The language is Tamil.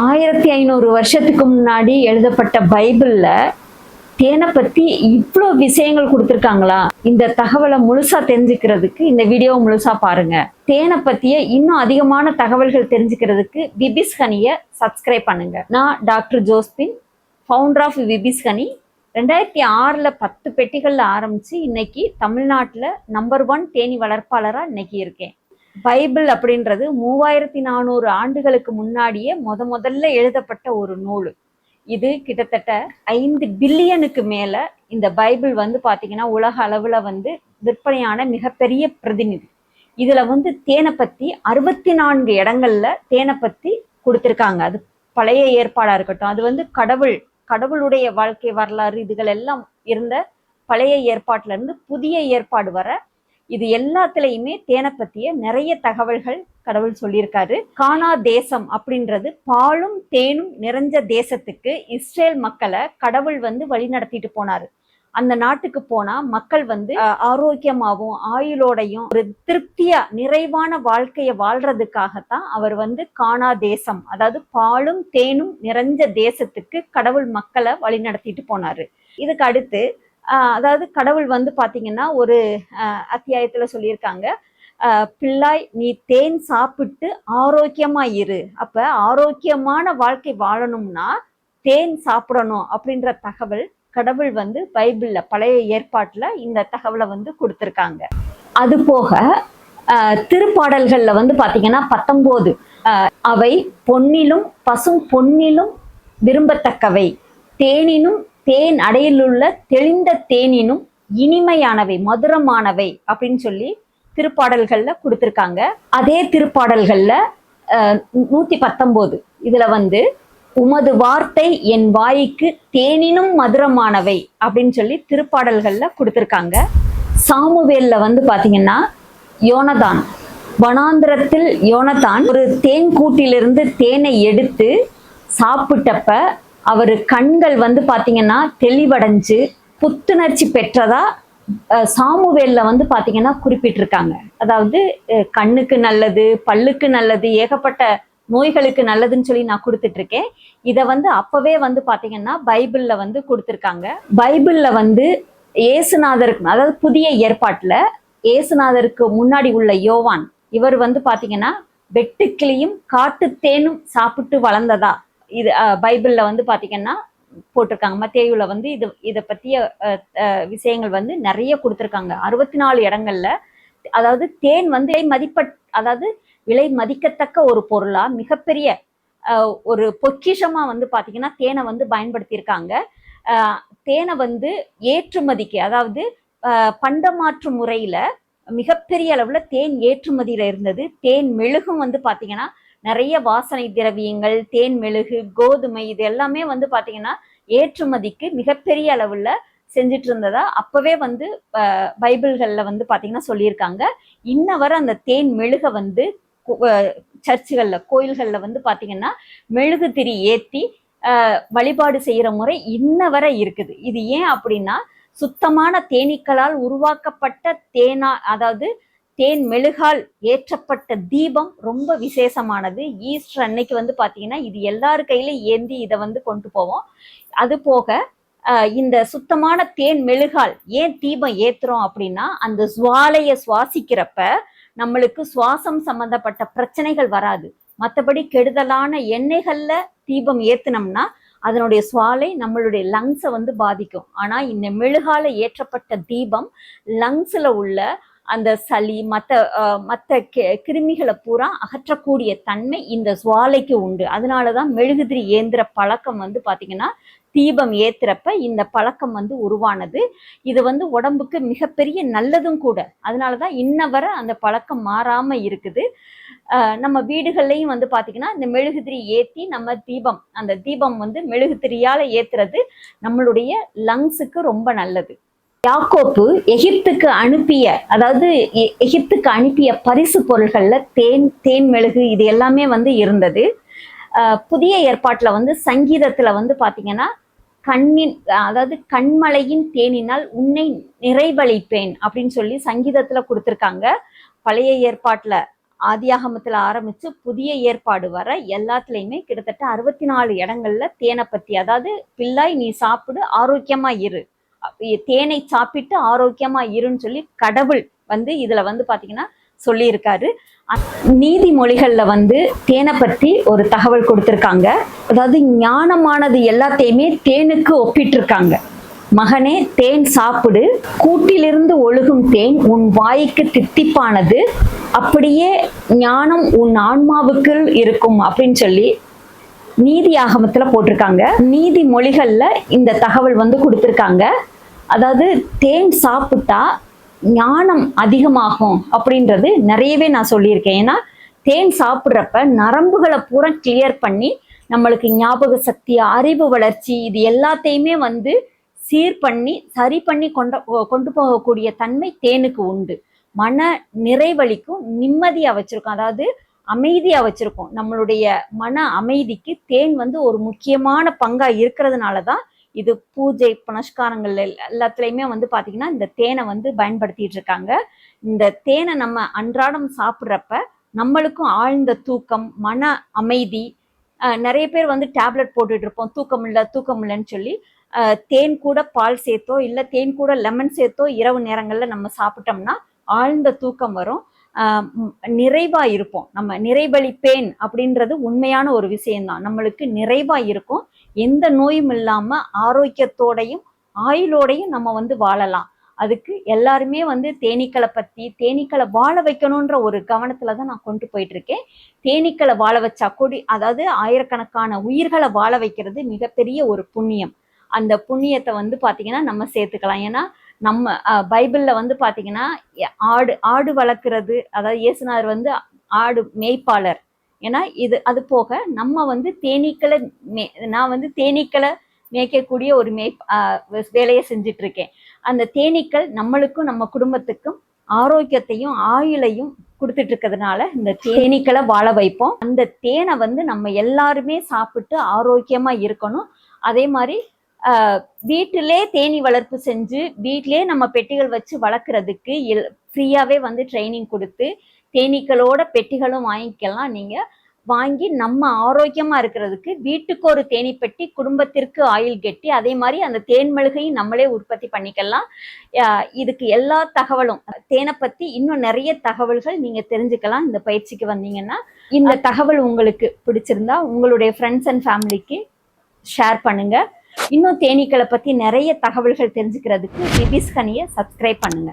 ஆயிரத்தி ஐநூறு வருஷத்துக்கு முன்னாடி எழுதப்பட்ட பைபிள்ல தேனை பத்தி இவ்வளோ விஷயங்கள் கொடுத்துருக்காங்களா? இந்த தகவலை முழுசா தெரிஞ்சுக்கிறதுக்கு இந்த வீடியோவை முழுசா பாருங்க. தேனை பத்திய இன்னும் அதிகமான தகவல்கள் தெரிஞ்சுக்கிறதுக்கு விபிஸ் ஹனியை சப்ஸ்கிரைப் பண்ணுங்க. நான் doctor Josephine founder of VB's honey. ரெண்டாயிரத்தி ஆறில் பத்து பெட்டிகளில் ஆரம்பித்து இன்னைக்கு தமிழ்நாட்டில் நம்பர் ஒன் தேனி வளர்ப்பாளராக இன்னைக்கு இருக்கேன். பைபிள் அப்படின்றது மூவாயிரத்தி நானூறு ஆண்டுகளுக்கு முன்னாடியே முத முதல்ல எழுதப்பட்ட ஒரு நூல். இது கிட்டத்தட்ட ஐந்து பில்லியனுக்கு மேல இந்த பைபிள் வந்து பார்த்தீங்கன்னா உலக அளவில் வந்து விற்பனையான மிகப்பெரிய பிரதிநிதி. இதுல வந்து தேனை பத்தி அறுபத்தி நான்கு இடங்கள்ல தேனை பத்தி கொடுத்துருக்காங்க. அது பழைய ஏற்பாடாக இருக்கட்டும் அது வந்து கடவுள் கடவுளுடைய வாழ்க்கை வரலாறு இதுகள் எல்லாம் இருந்த பழைய ஏற்பாட்டுல இருந்து புதிய ஏற்பாடு வர இது எல்லாத்துலயுமே தேனை பத்திய நிறைய தகவல்கள் கடவுள் சொல்லியிருக்காரு. கானா தேசம் அப்படின்றது பாலும் தேனும் நிறைஞ்ச தேசத்துக்கு இஸ்ரேல் மக்களை கடவுள் வந்து வழி நடத்திட்டு போனாரு. அந்த நாட்டுக்கு போனா மக்கள் வந்து ஆரோக்கியமாகவும் ஆயுளோடையும் ஒரு திருப்தியா நிறைவான வாழ்க்கையை வாழ்றதுக்காகத்தான் அவர் வந்து கானா தேசம் அதாவது பாலும் தேனும் நிறைஞ்ச தேசத்துக்கு கடவுள் மக்களை வழி நடத்திட்டு போனாரு. இதுக்கு அடுத்து அதாவது கடவுள் வந்து பார்த்தீங்கன்னா ஒரு அத்தியாயத்தில் சொல்லியிருக்காங்க. பிள்ளாய் நீ தேன் சாப்பிட்டு ஆரோக்கியமா இரு. அப்ப ஆரோக்கியமான வாழ்க்கை வாழணும்னா தேன் சாப்பிடணும் அப்படின்ற தகவல் கடவுள் வந்து பைபிள்ல பழைய ஏற்பாட்டுல இந்த தகவலை வந்து கொடுத்துருக்காங்க. அது போக திருப்பாடல்கள்ல வந்து பாத்தீங்கன்னா பத்தொன்பது அவை பொன்னிலும் பசும் பொன்னிலும் விரும்பத்தக்கவை. தேனினும் தேன் அடையிலுள்ள தெளிந்த தேனினும் இனிமையானவை மதுரமானவை அப்படின்னு சொல்லி திருப்பாடல்கள்ல கொடுத்துருக்காங்க. அதே திருப்பாடல்கள்ல நூற்றி நூத்தி பத்தொன்பது இதுல வந்து உமது வார்த்தை என் வாய்க்கு தேனினும் மதுரமானவை அப்படின்னு சொல்லி திருப்பாடல்கள்ல கொடுத்துருக்காங்க. சாமுவேல்ல வந்து பாத்தீங்கன்னா யோனதான். வனாந்திரத்தில் யோனதான் ஒரு தேன் கூட்டிலிருந்து தேனை எடுத்து சாப்பிட்டப்ப அவர் கண்கள் வந்து பார்த்தீங்கன்னா தெளிவடைஞ்சு புத்துணர்ச்சி பெற்றதா சாமுவேல்ல வந்து பார்த்தீங்கன்னா குறிப்பிட்டிருக்காங்க. அதாவது கண்ணுக்கு நல்லது பல்லுக்கு நல்லது ஏகப்பட்ட நோய்களுக்கு நல்லதுன்னு சொல்லி நான் கொடுத்துட்டு இருக்கேன் இதை வந்து அப்பவே வந்து பார்த்தீங்கன்னா பைபிளில் வந்து கொடுத்துருக்காங்க. பைபிளில் வந்து ஏசுநாதருக்கு அதாவது புதிய ஏற்பாட்டில் ஏசுநாதருக்கு முன்னாடி உள்ள யோவான் இவர் வந்து பார்த்தீங்கன்னா வெட்டுக்கிளியும் காட்டுத்தேனும் சாப்பிட்டு வளர்ந்ததா இது அஹ், பைபிள்ல வந்து பாத்தீங்கன்னா போட்டிருக்காங்க. மத்தேயுல வந்து இது இதை பத்திய விஷயங்கள் வந்து நிறைய கொடுத்துருக்காங்க. அறுபத்தி நாலு இடங்கள்ல அதாவது தேன் வந்து மதிப்ப அதாவது விலை மதிக்கத்தக்க ஒரு பொருளா மிகப்பெரிய ஒரு பொக்கிஷமா வந்து பாத்தீங்கன்னா தேனை வந்து பயன்படுத்தியிருக்காங்க. தேனை வந்து ஏற்றுமதிக்கு அதாவது பண்டமாற்று முறையில மிகப்பெரிய அளவுல தேன் ஏற்றுமதியில இருந்தது. தேன் மெழுகும் வந்து பாத்தீங்கன்னா நிறைய வாசனை திரவியங்கள் தேன் மெழுகு கோதுமை இது எல்லாமே வந்து பார்த்தீங்கன்னா ஏற்றுமதிக்கு மிகப்பெரிய அளவில் செஞ்சுட்டு இருந்ததா அப்பவே வந்து பைபிள்களில் வந்து பார்த்தீங்கன்னா சொல்லியிருக்காங்க. இன்ன வரை அந்த தேன் மெழுக வந்து சர்ச்சுகளில் கோயில்களில் வந்து பார்த்தீங்கன்னா மெழுகு திரி ஏற்றி வழிபாடு செய்கிற முறை இன்ன வரை இருக்குது. இது ஏன் அப்படின்னா சுத்தமான தேனீக்களால் உருவாக்கப்பட்ட தேனா அதாவது தேன் மெழுகால் ஏற்றப்பட்ட தீபம் ரொம்ப விசேஷமானது. ஈஸ்டர் அன்னைக்கு வந்து பார்த்தீங்கன்னா இது எல்லார் கையில ஏந்தி இதை வந்து கொண்டு போவோம். அது போக இந்த சுத்தமான தேன் மெழுகால் ஏன் தீபம் ஏத்துறோம் அப்படின்னா அந்த சுவாலையை சுவாசிக்கிறப்ப நம்மளுக்கு சுவாசம் சம்பந்தப்பட்ட பிரச்சனைகள் வராது. மற்றபடி கெடுதலான எண்ணெய்கள்ல தீபம் ஏத்துனோம்னா அதனுடைய சுவாலை நம்மளுடைய லங்ஸை வந்து பாதிக்கும். ஆனால் இந்த மெழுகால ஏற்றப்பட்ட தீபம் லங்ஸில் உள்ள அந்த சளி மற்ற மற்ற கிருமிகளை பூரா அகற்றக்கூடிய தன்மை இந்த சுவாலைக்கு உண்டு. அதனாலதான் மெழுகுதிரி ஏந்திர பழக்கம் வந்து பாத்தீங்கன்னா தீபம் ஏத்துறப்ப இந்த பழக்கம் வந்து உருவானது. இது வந்து உடம்புக்கு மிகப்பெரிய நல்லதும் கூட. அதனாலதான் இன்ன வரை அந்த பழக்கம் மாறாம இருக்குது. நம்ம வீடுகள்லையும் வந்து பாத்தீங்கன்னா இந்த மெழுகுதிரி ஏத்தி நம்ம தீபம் அந்த தீபம் வந்து மெழுகுதிரியால ஏத்துறது நம்மளுடைய லங்ஸுக்கு ரொம்ப நல்லது. யாக்கோப்பு எகிப்துக்கு அனுப்பிய அதாவது எ- எகிப்துக்கு அனுப்பிய பரிசு பொருள்கள்ல தேன் தேன் மெழுகு இது எல்லாமே வந்து இருந்தது. புதிய ஏற்பாட்டில் வந்து சங்கீதத்தில் வந்து பார்த்தீங்கன்னா கண்ணின் அதாவது கண்மலையின் தேனினால் உன்னை நிறைவழிப்பேன் அப்படின்னு சொல்லி சங்கீதத்தில் கொடுத்துருக்காங்க. பழைய ஏற்பாட்டில் ஆதியாகமத்தில் ஆரம்பித்து புதிய ஏற்பாடு வர எல்லாத்துலேயுமே கிட்டத்தட்ட அறுபத்தி நாலு இடங்கள்ல தேனை பற்றி அதாவது பிள்ளாய் நீ சாப்பிடு ஆரோக்கியமாக இரு தேனை சாப்பிட்டு ஆரோக்கியமா இருன்னு சொல்லி கடவுள் வந்து இதுல வந்து பாத்தீங்கன்னா சொல்லியிருக்காரு. அ- நீதிமொழிகள்ல வந்து தேனை பத்தி ஒரு தகவல் கொடுத்திருக்காங்க. அதாவது ஞானமானது எல்லாத்தையுமே தேனுக்கு ஒப்பிட்டிருக்காங்க. மகனே தேன் சாப்பிடு. கூட்டிலிருந்து ஒழுகும் தேன் உன் வாய்க்கு தித்திப்பானது. அப்படியே ஞானம் உன் ஆன்மாவுக்குள் இருக்கும் அப்படின்னு சொல்லி நீதி ஆகமத்துல போட்டிருக்காங்க. நீதிமொழிகள்ல இந்த தகவல் வந்து கொடுத்துருக்காங்க. அதாவது தேன் சாப்பிட்டா ஞானம் அதிகமாகும் அப்படின்றது நிறையவே நான் சொல்லியிருக்கேன். ஏன்னா தேன் சாப்பிட்றப்ப நரம்புகளை பூரா கிளியர் பண்ணி நம்மளுக்கு ஞாபக சக்தி அறிவு வளர்ச்சி இது எல்லாத்தையுமே வந்து சீர் பண்ணி சரி பண்ணி கொண்ட கொண்டு போகக்கூடிய தன்மை தேனுக்கு உண்டு. மன நிறைவழிக்கும் நிம்மதியாக வச்சிருக்கும். அதாவது அமைதியா வச்சுருக்கோம். நம்மளுடைய மன அமைதிக்கு தேன் வந்து ஒரு முக்கியமான பங்கா இருக்கிறதுனால தான் இது பூஜை புனஸ்காரங்கள் எல்லாத்துலேயுமே வந்து பார்த்தீங்கன்னா இந்த தேனை வந்து பயன்படுத்திட்டு இருக்காங்க. இந்த தேனை நம்ம அன்றாடம் சாப்பிட்றப்ப நம்மளுக்கும் ஆழ்ந்த தூக்கம் மன அமைதி நிறைய பேர் வந்து டேப்லெட் போட்டுட்டு இருப்போம். தூக்கம் இல்லை தூக்கம் இல்லைன்னு சொல்லி தேன் கூட பால் சேர்த்தோ இல்லை தேன் கூட லெமன் சேர்த்தோ இரவு நேரங்களில் நம்ம சாப்பிட்டோம்னா ஆழ்ந்த தூக்கம் வரும். நிறைவா இருப்போம் நம்ம நிறைவழிப்பேன் அப்படின்றது உண்மையான ஒரு விஷயம்தான். நம்மளுக்கு நிறைவா இருக்கும் எந்த நோயும் இல்லாம ஆரோக்கியத்தோடையும் ஆயுளோடையும் நம்ம வந்து வாழலாம். அதுக்கு எல்லாருமே வந்து தேனீக்களை பத்தி தேனீக்களை வாழ வைக்கணுன்ற ஒரு கவனத்துல தான் நான் கொண்டு போயிட்டு இருக்கேன் தேனீக்களை வாழ வச்சா கொடி அதாவது ஆயிரக்கணக்கான உயிர்களை வாழ வைக்கிறது மிகப்பெரிய ஒரு புண்ணியம். அந்த புண்ணியத்தை வந்து பாத்தீங்கன்னா நம்ம சேர்த்துக்கலாம். ஏன்னா நம்ம பைபிளில் பைபிள்ல வந்து பாத்தீங்கன்னா ஆடு ஆடு வளர்க்குறது அதாவது இயேசுநாதர் வந்து ஆடு மேய்ப்பாளர். ஏன்னா இது அது போக நம்ம வந்து தேனீக்களை மே நான் வந்து தேனீக்களை மேய்க்கக்கூடிய ஒரு மேய் வேலையை செஞ்சுட்டு இருக்கேன் அந்த தேனீக்கள் நம்மளுக்கும் நம்ம குடும்பத்துக்கும் ஆரோக்கியத்தையும் ஆயுளையும் கொடுத்துட்டு இருக்கிறதுனால இந்த தேனீக்களை வாழ வைப்போம். அந்த தேனை வந்து நம்ம எல்லாருமே சாப்பிட்டு ஆரோக்கியமா இருக்கணும். அதே மாதிரி வீட்டிலே தேனீ வளர்ப்பு செஞ்சு வீட்டிலே நம்ம பெட்டிகள் வச்சு வளர்க்குறதுக்கு ஃப்ரீயாகவே வந்து ட்ரைனிங் கொடுத்து தேனீக்களோட பெட்டிகளும் வாங்கிக்கலாம். நீங்கள் வாங்கி நம்ம ஆரோக்கியமாக இருக்கிறதுக்கு வீட்டுக்கு ஒரு தேனீ பெட்டி குடும்பத்திற்கு ஆயில் கெட்டி அதே மாதிரி அந்த தேன் மெழுகையும் நம்மளே உற்பத்தி பண்ணிக்கலாம். இதுக்கு எல்லா தகவலும் தேனை பற்றி இன்னும் நிறைய தகவல்கள் நீங்கள் தெரிஞ்சுக்கலாம். இந்த பயிற்சிக்கு வந்தீங்கன்னா இந்த தகவல் உங்களுக்கு பிடிச்சிருந்தா உங்களுடைய ஃப்ரெண்ட்ஸ் அண்ட் ஃபேமிலிக்கு ஷேர் பண்ணுங்கள் இன்னும் தேனீக்களை பத்தி நிறைய தகவல்கள் தெரிஞ்சுக்கிறதுக்கு நிதிஷ்கனியை சப்ஸ்கிரைப் பண்ணுங்க.